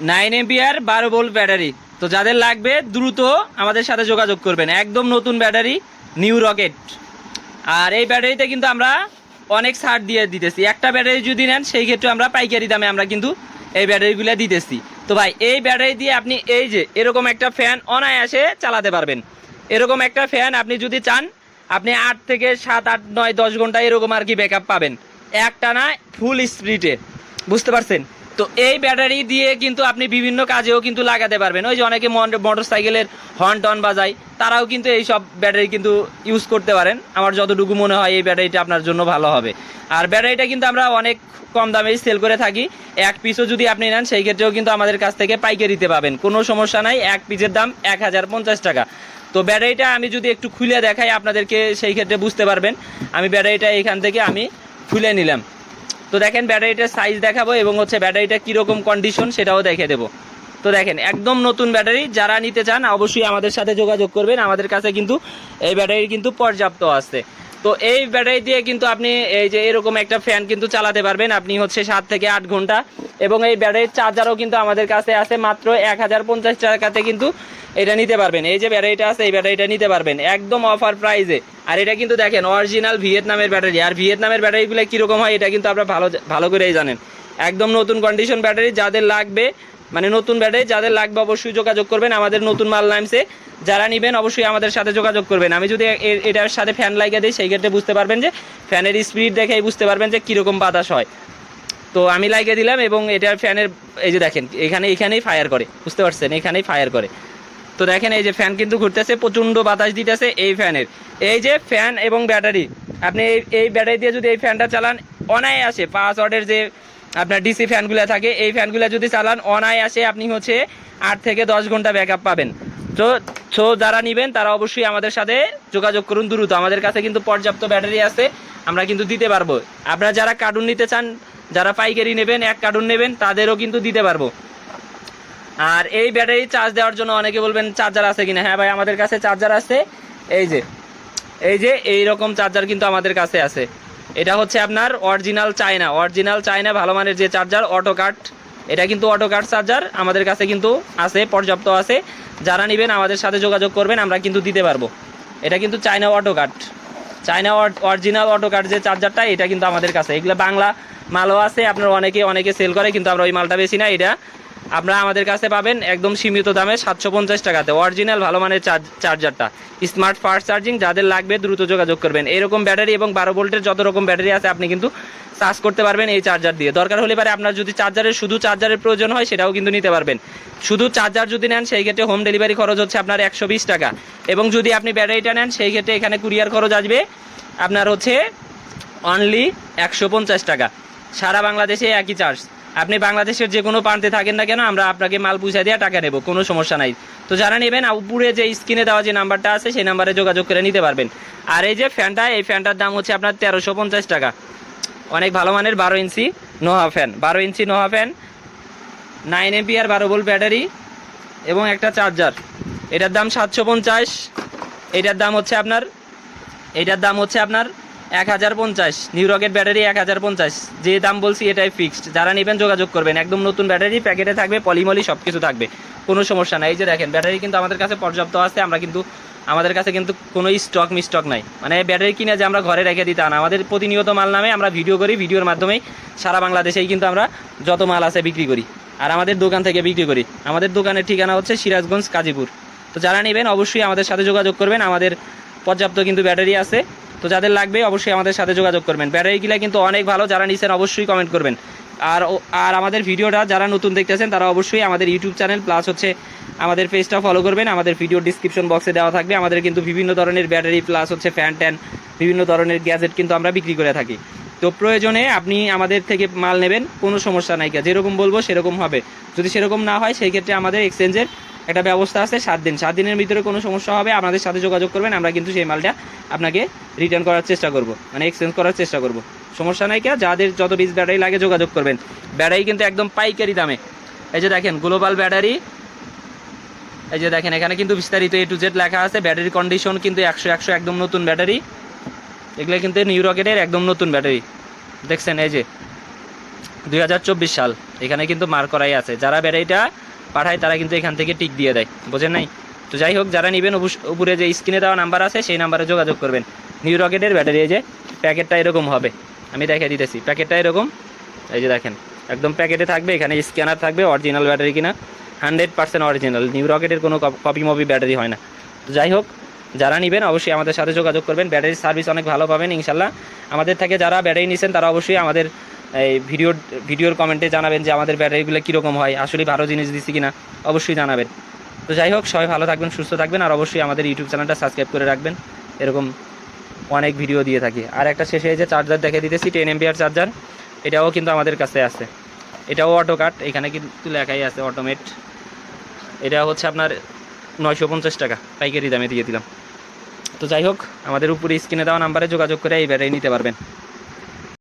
Nine ampere, বারো volt battery. তো যাদের লাগবে, দ্রুত আমাদের সাথে যোগাযোগ করবেন। একদম নতুন ব্যাটারি, নিউ রকেট। আর এই ব্যাটারিতে কিন্তু আমরা অনেক ছাড় দিয়ে দিতেছি। একটা ব্যাটারি যদি নেন, সেই ক্ষেত্রে আমরা পাইকারি দামে আমরা কিন্তু এই ব্যাটারিগুলো দিতেছি। তো ভাই, এই ব্যাটারি দিয়ে আপনি এই যে, এরকম একটা ফ্যান অনায়াসে চালাতে পারবেন। এরকম একটা ফ্যান আপনি যদি চান, আপনি আট থেকে সাত, আট, নয়, দশ ঘণ্টা এরকম আর কি ব্যাকআপ পাবেন। একটা না ফুল স্পিডে বুঝতে পারছেন? তো এই ব্যাটারি দিয়ে কিন্তু আপনি বিভিন্ন কাজেও কিন্তু লাগাতে পারবেন। ওই যে অনেকে মোটর সাইকেলের হর্ন টন বাজায়, তারাও কিন্তু এই সব ব্যাটারি কিন্তু ইউজ করতে পারেন। আমার যতটুকু মনে হয় এই ব্যাটারিটা আপনার জন্য ভালো হবে। আর ব্যাটারিটা কিন্তু আমরা অনেক কম দামে সেল করে থাকি। এক পিসও যদি আপনি নেন, সেই ক্ষেত্রেও কিন্তু আমাদের কাছ থেকে পাইকারিতে পাবেন। কোনো সমস্যা নাই, এক পিসের দাম এক হাজার পঞ্চাশ টাকা। তো ব্যাটারিটা আমি যদি একটু খুলে দেখাই আপনাদেরকে, সেই ক্ষেত্রে বুঝতে পারবেন। আমি ব্যাটারিটা এখান থেকে আমি খুলে নিলাম। তো দেখেন ব্যাটারিটার সাইজ দেখাবো এবং হচ্ছে ব্যাটারিটা কীরকম কন্ডিশন সেটাও দেখে দেবো। তো দেখেন, একদম নতুন ব্যাটারি, যারা নিতে চান অবশ্যই আমাদের সাথে যোগাযোগ করবেন। আমাদের কাছে কিন্তু এই ব্যাটারি কিন্তু পর্যাপ্ত আছে। তো এই ব্যাটারি দিয়ে কিন্তু আপনি এই যে এরকম একটা ফ্যান কিন্তু চালাতে পারবেন। আপনি হচ্ছে সাত থেকে আট ঘণ্টা। এবং এই ব্যাটারির চার্জারও কিন্তু আমাদের কাছে আছে মাত্র এক হাজার পঞ্চাশ টাকাতে কিন্তু এটা নিতে পারবেন। এই যে ব্যাটারিটা আছে, এই ব্যাটারিটা নিতে পারবেন। একদম অফার প্রাইজে আর এটা কিন্তু দেখেন অরিজিনাল ভিয়েতনামের ব্যাটারি। আর ভিয়েতনামের ব্যাটারিগুলো কীরকম হয়, এটা কিন্তু আপনারা ভালো ভালো করেই জানেন। একদম নতুন কন্ডিশন ব্যাটারি, যাদের লাগবে মানে নতুন ব্যাটারি যাদের লাগবে অবশ্যই যোগাযোগ করবেন। আমাদের নতুন মাল নামছে, যারা নেবেন অবশ্যই আমাদের সাথে যোগাযোগ করবেন। আমি যদি এটার সাথে ফ্যান লাগিয়ে দিই, সেই ক্ষেত্রে বুঝতে পারবেন যে ফ্যানের স্পিড দেখেই বুঝতে পারবেন যে কীরকম বাতাস হয়। তো আমি লাগিয়ে দিলাম এবং এটার ফ্যানের, এই যে দেখেন, এখানে এখানেই ফায়ার করে, বুঝতে পারছেন? এখানেই ফায়ার করে। তো দেখেন, এই যে ফ্যান কিন্তু ঘুরতেছে, প্রচণ্ড বাতাস দিতেছে এই ফ্যানের এই যে ফ্যান এবং ব্যাটারি আপনি এই এই ব্যাটারি দিয়ে যদি এই ফ্যানটা চালান, অনায়াসে পাঁচ ওয়াটের যে আপনার ডিসি ফ্যানগুলো থাকে, এই ফ্যানগুলো যদি চালান, অনায়াসে আপনি হচ্ছে আট থেকে দশ ঘণ্টা ব্যাকআপ পাবেন। তো সো যারা নেবেন, তারা অবশ্যই আমাদের সাথে যোগাযোগ করুন দ্রুত। আমাদের কাছে কিন্তু পর্যাপ্ত ব্যাটারি আছে, আমরা কিন্তু দিতে পারব। আপনারা যারা কার্টুন নিতে চান, যারা পাইকারি নেবেন, এক কার্টুন নেবেন, তাদেরও কিন্তু দিতে পারব। আর এই ব্যাটারি চার্জ দেওয়ার জন্য অনেকে বলবেন চার্জার আছে কিনা? হ্যাঁ ভাই, আমাদের কাছে চার্জার আছে। এই যে এই যে এই রকম চার্জার কিন্তু আমাদের কাছে আছে। এটা হচ্ছে আপনার অরিজিনাল চায়না অরিজিনাল চায়না ভালো মানের যে চার্জার অটো কাট এটা কিন্তু অটো কাট চার্জার আমাদের কাছে কিন্তু আছে, পর্যাপ্ত আছে। যারা নেবেন আমাদের সাথে যোগাযোগ করবেন, আমরা কিন্তু দিতে পারব। এটা কিন্তু China auto cut China original auto cut যে চার্জারটা এটা কিন্তু আমাদের কাছে। এগুলো বাংলা মালও আছে, আপনার অনেকে অনেকে সেল করে, কিন্তু আমরা ওই মালটা বেশি না। এটা আপনারা আমাদের কাছে পাবেন একদম সীমিত দামে সাতশো পঞ্চাশ টাকাতে। অরিজিনাল ভালো মানের চার্জ চার্জারটা স্মার্ট ফাস্ট চার্জিং যাদের লাগবে দ্রুত যোগাযোগ করবেন। এরকম ব্যাটারি এবং বারো ভোল্টের যত রকম ব্যাটারি আছে, আপনি কিন্তু চার্জ করতে পারবেন এই চার্জার দিয়ে। দরকার হলে পারে আপনার যদি চার্জারের শুধু চার্জারের প্রয়োজন হয়, সেটাও কিন্তু নিতে পারবেন। শুধু চার্জার যদি নেন, সেই ক্ষেত্রে হোম ডেলিভারি খরচ হচ্ছে আপনার একশো বিশ টাকা। এবং যদি আপনি ব্যাটারিটা নেন, সেই ক্ষেত্রে এখানে কুরিয়ার খরচ আসবে আপনার হচ্ছে অনলি একশো পঞ্চাশ টাকা। সারা বাংলাদেশে একই চার্জ আপনি বাংলাদেশের যে কোনো প্রান্তে থাকেন না কেন, আমরা আপনাকে মাল পৌঁছা দিয়ে টাকা নেব, কোনো সমস্যা নাই। তো যারা নেবেন, উপরে যে স্ক্রিনে দেওয়া যে নাম্বারটা আছে, সেই নাম্বারে যোগাযোগ করে নিতে পারবেন। আর এই যে ফ্যানটা, এই ফ্যানটার দাম হচ্ছে আপনার তেরোশো পঞ্চাশ টাকা। অনেক ভালো মানের বারো ইঞ্চি নোহা ফ্যান। বারো ইঞ্চি নোহা ফ্যান নাইন এমপি আর বারো ভোল্ট ব্যাটারি এবং একটা চার্জার এটার দাম সাতশো পঞ্চাশ, এটার দাম হচ্ছে আপনার, এটার দাম হচ্ছে আপনার এক হাজার পঞ্চাশ নিউ রকেট ব্যাটারি এক হাজার পঞ্চাশ, যে দাম বলছি এটাই ফিক্সড যারা নেবেন যোগাযোগ করবেন, একদম নতুন ব্যাটারি প্যাকেটে থাকবে পলিমলি সব কিছু থাকবে, কোনো সমস্যা নাই। এই যে দেখেন ব্যাটারি কিন্তু আমাদের কাছে পর্যাপ্ত আছে, আমরা কিন্তু, আমাদের কাছে কিন্তু কোনো স্টক মিস্টক নাই। মানে ব্যাটারি কিনে যে আমরা ঘরে রেখে দিতাম আমাদের প্রতিনিয়ত মাল নামে আমরা ভিডিও করি ভিডিওর মাধ্যমেই সারা বাংলাদেশেই কিন্তু আমরা যত মাল আছে বিক্রি করি। আর আমাদের দোকান থেকে বিক্রি করি। আমাদের দোকানের ঠিকানা হচ্ছে সিরাজগঞ্জ, কাজীপুর। তো যারা নেবেন, অবশ্যই আমাদের সাথে যোগাযোগ করবেন। আমাদের পর্যাপ্ত কিন্তু ব্যাটারি আছে। তো যাদের লাগবে অবশ্যই আমাদের সাথে যোগাযোগ করবেন। ব্যাটারিগুলো কিন্তু অনেক ভালো, যারা নিচ্ছেন অবশ্যই কমেন্ট করবেন। আর আর আমাদের ভিডিওটা যারা নতুন দেখতেছেন, তারা অবশ্যই আমাদের ইউটিউব চ্যানেল প্লাস হচ্ছে আমাদের পেজটা ফলো করবেন। আমাদের ভিডিও ডিসক্রিপশন বক্সে দেওয়া থাকবে। আমাদের কিন্তু বিভিন্ন ধরনের ব্যাটারি প্লাস হচ্ছে ফ্যান ট্যান বিভিন্ন ধরনের গ্যাজেট কিন্তু আমরা বিক্রি করে থাকি। তো প্রয়োজনে আপনি আমাদের থেকে মাল নেবেন, কোনো সমস্যা নাই যেরকম বলব সেরকম হবে। যদি সেরকম না হয়, সেই ক্ষেত্রে আমাদের এক্সচেঞ্জের একটা ব্যবস্থা আছে সাত দিন। সাত দিনের ভিতরে কোনো সমস্যা হবে, আমাদের সাথে যোগাযোগ করবেন, আমরা কিন্তু সেই মালটা আপনাকে রিটার্ন করার চেষ্টা করব মানে এক্সচেঞ্জ করার চেষ্টা করব। সমস্যা নাই কে যাদের যত পিস ব্যাটারি লাগে যোগাযোগ করবেন। ব্যাটারি কিন্তু একদম পাইকারি দামে। এই যে দেখেন গ্লোবাল ব্যাটারি এই যে দেখেন, এখানে কিন্তু বিস্তারিত এ টু জেড লেখা আছে। ব্যাটারি কন্ডিশন কিন্তু একশো একশো একদম নতুন ব্যাটারি এগুলো কিন্তু নিউ রকেটের একদম নতুন ব্যাটারি দেখছেন, এই যে দুই হাজার চব্বিশ সাল। এখানে কিন্তু মার করাই আছে। যারা ব্যাটারিটা পাঠায়, তারা কিন্তু এখান থেকে টিক দিয়ে দেয়। বোঝেন নাই? তো যাই হোক, যারা নেবেন উপরে যে স্ক্রিনে দেওয়া নাম্বার আছে, সেই নাম্বারে যোগাযোগ করবেন। নিউ রকেটের ব্যাটারি যে প্যাকেটটা এরকম হবে। আমি দেখে দিতেছি। প্যাকেটটা এরকম। এই যে দেখেন, একদম প্যাকেটে থাকবে। এখানে স্ক্যানার থাকবে, অরিজিনাল ব্যাটারি কিনা। Hundred percent original. নিউ রকেটের কোনো কপি মপি ব্যাটারি হয় না। তো যাই হোক, যারা নেবেন, অবশ্যই আমাদের সাথে যোগাযোগ করবেন। ব্যাটারির সার্ভিস অনেক ভালো পাবেন, ইনশাল্লাহ। আমাদের থেকে যারা ব্যাটারি নিছেন, তারা অবশ্যই আমাদের এই ভিডিওর ভিডিওর কমেন্টে জানাবেন যে আমাদের ব্যাটারিগুলো কীরকম হয়, আসলে ভালো জিনিস দিচ্ছি কিনা, অবশ্যই জানাবেন। তো যাই হোক, সবাই ভালো থাকবেন, সুস্থ থাকবেন, আর অবশ্যই আমাদের ইউটিউব চ্যানেলটা সাবস্ক্রাইব করে রাখবেন। এরকম অনেক ভিডিও দিয়ে থাকি। আর একটা শেষে যে চার্জার দেখে দিতেছি টেন এমবিআর চার্জার এটাও কিন্তু আমাদের কাছে আছে। এটাও অটো কাট এখানে কিন্তু লেখাই আছে অটোমেট এটা হচ্ছে আপনার নয়শো পঞ্চাশ টাকা, পাইকারি দামে দিয়ে দিলাম। তো যাই হোক, আমাদের উপরে স্ক্রিনে দেওয়া নাম্বারে যোগাযোগ করে এই ব্যাটারি নিতে পারবেন।